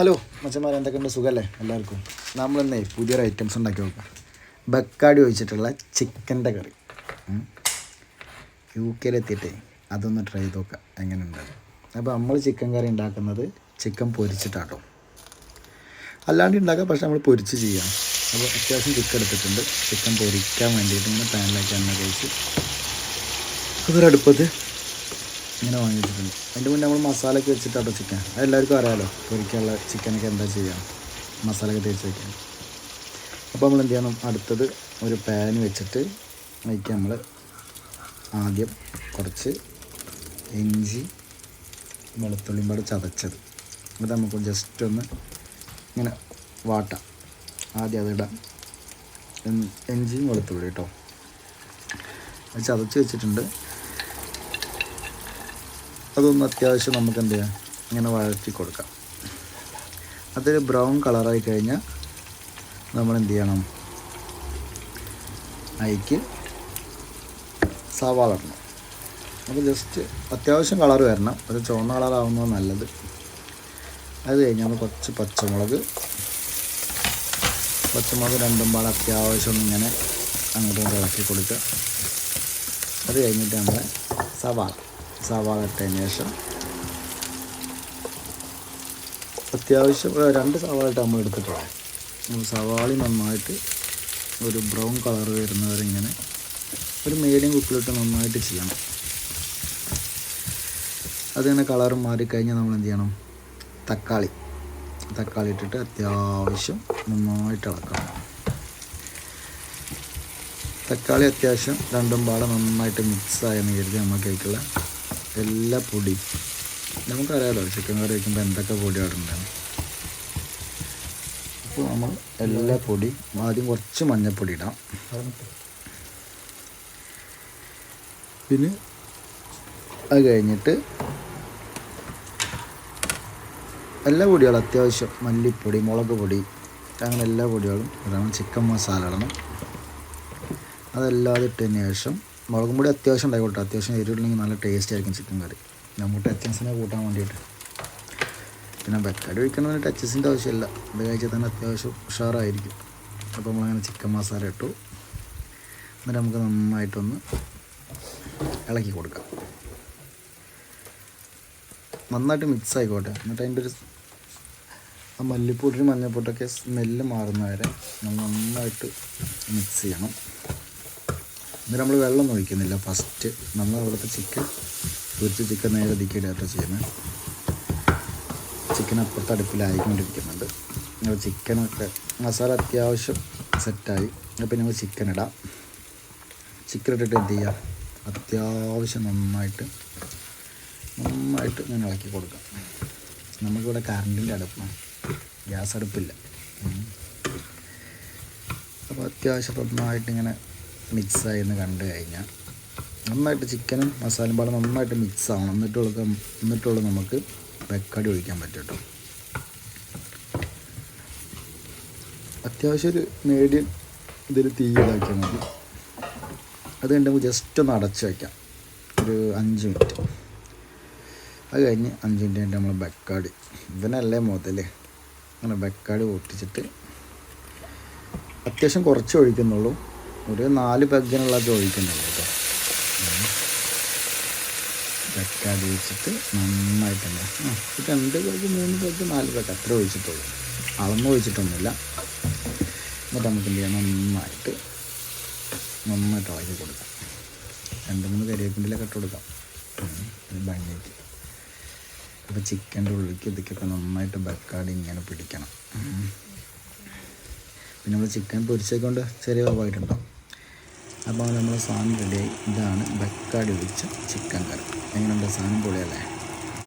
Hello മച്ചന്മാർ എന്തൊക്കെയുണ്ട്? സുഖമല്ലേ എല്ലാവർക്കും. നമ്മളിന്നേ പുതിയൊരു ഐറ്റംസ് ഉണ്ടാക്കി നോക്കാം. ബക്കാടി ഒഴിച്ചിട്ടുള്ള ചിക്കന്റെ കറി. യു കെയിലെത്തിയിട്ടേ അതൊന്ന് ട്രൈ ചെയ്ത് നോക്കാം. എങ്ങനെയുണ്ട്? അപ്പോൾ നമ്മൾ ചിക്കൻ കറി ഉണ്ടാക്കുന്നത് ചിക്കൻ പൊരിച്ചിട്ടാട്ടോ. അല്ലാണ്ട് ഉണ്ടാക്കാം പക്ഷെ നമ്മൾ പൊരിച്ച് ചെയ്യാം. അപ്പോൾ അത്യാവശ്യം ചിക്കൻ എടുത്തിട്ടുണ്ട്. ചിക്കൻ പൊരിക്കാൻ വേണ്ടിയിട്ട് ഇങ്ങനെ പാനിലേക്ക് എണ്ണ കഴിച്ച് അതൊരു ഇങ്ങനെ വാങ്ങിച്ചിട്ടുണ്ട്. അതിന്റെ മുന്നേ നമ്മൾ മസാലയൊക്കെ വെച്ചിട്ടാണ് ചിക്കൻ അത് എല്ലാവർക്കും അറിയാമല്ലോ പൊരിക്കാനുള്ള ചിക്കനൊക്കെ എന്താ ചെയ്യുക മസാലയൊക്കെ തേച്ച് വയ്ക്കാൻ അപ്പോൾ നമ്മൾ എന്ത് ചെയ്യണം? അടുത്തത് ഒരു പാൻ വെച്ചിട്ട് അതിലേക്ക് നമ്മൾ ആദ്യം കുറച്ച് ഇഞ്ചി വെളുത്തുള്ളിയും പാടെ ചതച്ചത്. അത് നമുക്ക് ജസ്റ്റ് ഒന്ന് ഇങ്ങനെ വാട്ടാം. ആദ്യം അതിടാം ഇഞ്ചിയും വെളുത്തുള്ളി കേട്ടോ അത് ചതച്ച് വെച്ചിട്ടുണ്ട്. അതൊന്ന് അത്യാവശ്യം നമുക്ക് എന്ത് ചെയ്യാം? ഇങ്ങനെ വഴറ്റി കൊടുക്കാം. അതൊരു ബ്രൗൺ കളറായി കഴിഞ്ഞാൽ നമ്മൾ എന്ത് ചെയ്യണം? അയക്ക് സവാള ഇടണം. അപ്പോൾ ജസ്റ്റ് അത്യാവശ്യം കളർ വരണം. ഒരു ചുവന്ന കളറാവുന്നത് നല്ലത്. അത് കഴിഞ്ഞ് നമ്മൾ കുറച്ച് പച്ചമുളക് പച്ചമുളക് രണ്ടും പാടെ അത്യാവശ്യം ഇങ്ങനെ അങ്ങോട്ട് ഇളക്കി കൊടുക്കുക. അത് കഴിഞ്ഞിട്ട് നമ്മൾ സവാള സവാള ഇട്ടതിന് ശേഷം അത്യാവശ്യം രണ്ട് സവാള ഇട്ട് നമ്മൾ എടുത്തിട്ടുള്ളൂ. സവാളി നന്നായിട്ട് ഒരു ബ്രൗൺ കളർ വരുന്നവരെ ഇങ്ങനെ ഒരു മീഡിയം കുക്കിലിട്ട് നന്നായിട്ട് ചെയ്യണം. അതിങ്ങനെ കളർ മാറിക്കഴിഞ്ഞാൽ നമ്മൾ എന്ത് ചെയ്യണം? തക്കാളി. തക്കാളി ഇട്ടിട്ട് അത്യാവശ്യം നന്നായിട്ട് ഇളക്കണം. തക്കാളി അത്യാവശ്യം രണ്ടും പാടെ നന്നായിട്ട് മിക്സായെന്ന് കരുതി നമുക്കേക്കുള്ള എല്ലാ പൊടിയും നമുക്കറിയാലോ ചിക്കൻ കറി വയ്ക്കുമ്പോൾ എന്തൊക്കെ പൊടി പൊടിയാടുണ്ടാകും അപ്പോൾ നമ്മൾ എല്ലാ പൊടി ആദ്യം കുറച്ച് മഞ്ഞൾപ്പൊടി ഇടാം. പിന്നെ അത് കഴിഞ്ഞിട്ട് എല്ലാ പൊടികളും അത്യാവശ്യം മല്ലിപ്പൊടി മുളക് പൊടി അങ്ങനെ എല്ലാ പൊടികളും ഇടണം. ചിക്കൻ മസാല ഇടണം. അതെല്ലാം ഇട്ടതിന് ശേഷം മുളകും പൊടി അത്യാവശ്യം ഉണ്ടായിക്കോട്ടെ അത്യാവശ്യം എരിവില്ലെങ്കിൽ നല്ല ടേസ്റ്റ് ആയിരിക്കും ചിക്കൻ കറി നമുക്ക് ടച്ചൻസിനെ കൂട്ടാൻ വേണ്ടിയിട്ട്. പിന്നെ ബക്കാടി ഒഴിക്കണമെന്ന് ടച്ചസിന്റെ ആവശ്യമില്ല. ഇത് കഴിച്ചാൽ തന്നെ അത്യാവശ്യം ഉഷാറായിരിക്കും. അപ്പോൾ നമ്മളങ്ങനെ ചിക്കൻ മസാല ഇട്ടു. എന്നിട്ട് നമുക്ക് നന്നായിട്ടൊന്ന് ഇളക്കി കൊടുക്കാം. നന്നായിട്ട് മിക്സ് ആയിക്കോട്ടെ. എന്നിട്ട് അതിന്റെ ഒരു ആ മല്ലിപ്പൊടിയും മഞ്ഞപ്പൊട്ടൊക്കെ സ്മെല്ല് മാറുന്ന വരെ നമ്മൾ നന്നായിട്ട് മിക്സ് ചെയ്യണം. എന്നിട്ട് നമ്മൾ വെള്ളം ഒഴിക്കുന്നില്ല. ഫസ്റ്റ് നമ്മൾ അവിടുത്തെ ചിക്കൻ പൊരിച്ച ചിക്കൻ നേരെ ദിക്കിയിടാട്ടോ ചെയ്യുന്നത് ചിക്കൻ അപ്പുറത്ത് അടുപ്പിലായിക്കൊണ്ടിരിക്കുന്നുണ്ട് ഞങ്ങൾ ചിക്കനൊക്കെ മസാല അത്യാവശ്യം സെറ്റായി അപ്പോൾ നമ്മൾ ചിക്കൻ ഇടാം. ചിക്കൻ ഇട്ടിട്ട് എന്ത് ചെയ്യുക അത്യാവശ്യം നന്നായിട്ട് നന്നായിട്ട് ഞാൻ ഇളക്കി കൊടുക്കാം. നമുക്കിവിടെ കറണ്ടിന്റെ അടുപ്പാണ് ഗ്യാസ് അടുപ്പില്ല. അപ്പോൾ അത്യാവശ്യം നന്നായിട്ട് ഇങ്ങനെ മിക്സായി എന്ന് കണ്ടു കഴിഞ്ഞാൽ നന്നായിട്ട് ചിക്കനും മസാലയും പാടെ നന്നായിട്ട് മിക്സ് ആവണം എന്നിട്ടുള്ള എന്നിട്ടുള്ള നമുക്ക് വെക്കാടി ഒഴിക്കാൻ പറ്റും അത്യാവശ്യം ഒരു മീഡിയം ഇതിൽ തീ ഇതാക്കിയാൽ മതി. അത് കഴിഞ്ഞ് ജസ്റ്റ് ഒന്ന് അടച്ച് വയ്ക്കാം ഒരു അഞ്ച് മിനിറ്റ് അത് കഴിഞ്ഞ് അഞ്ച് മിനിറ്റ് കഴിഞ്ഞിട്ട് നമ്മൾ ബക്കാടി ഇവനല്ലേ മുതൽ. അങ്ങനെ ബക്കാടി പൊട്ടിച്ചിട്ട് അത്യാവശ്യം കുറച്ച് ഒഴിക്കുന്നുള്ളൂ. ഒരു നാല് പെഗ്ഗിനുള്ളതൊക്കെ ഒഴിക്കുന്നുള്ളൂ കേട്ടോ. ബക്കാടി വെച്ചിട്ട് നന്നായിട്ടുണ്ട്. ആ രണ്ട് പെഗ് മൂന്ന് പെഗ് നാല് പെഗ് അത്ര ഒഴിച്ചിട്ടുള്ളൂ. അളന്ന് ഒഴിച്ചിട്ടൊന്നുമില്ല. എന്നിട്ട് നമുക്ക് എന്ത് ചെയ്യാം? നന്നായിട്ട് നന്നായിട്ട് ഇളക്കി കൊടുക്കാം. രണ്ട് മൂന്ന് കരിവേപ്പിന്റെലൊക്കെ ഇട്ട് കൊടുക്കാം. ഭംഗിക്ക് അപ്പോൾ ചിക്കന്റെ ഉള്ളിലേക്ക് ഇതൊക്കെ നന്നായിട്ട് ബക്കാടി ഇങ്ങനെ പിടിക്കണം. പിന്നെ നമ്മൾ ചിക്കൻ പൊരിച്ചതുകൊണ്ട് ചെറിയ ഭാഗമായിട്ടുണ്ടാവും അപ്പോൾ നമ്മൾ സാധനം റെഡിയായി ഇതാണ് ബക്കാടി ഒഴിച്ച ചിക്കൻ കറി എങ്ങനെയുണ്ട് സാധനം? പൊളിയല്ലേ?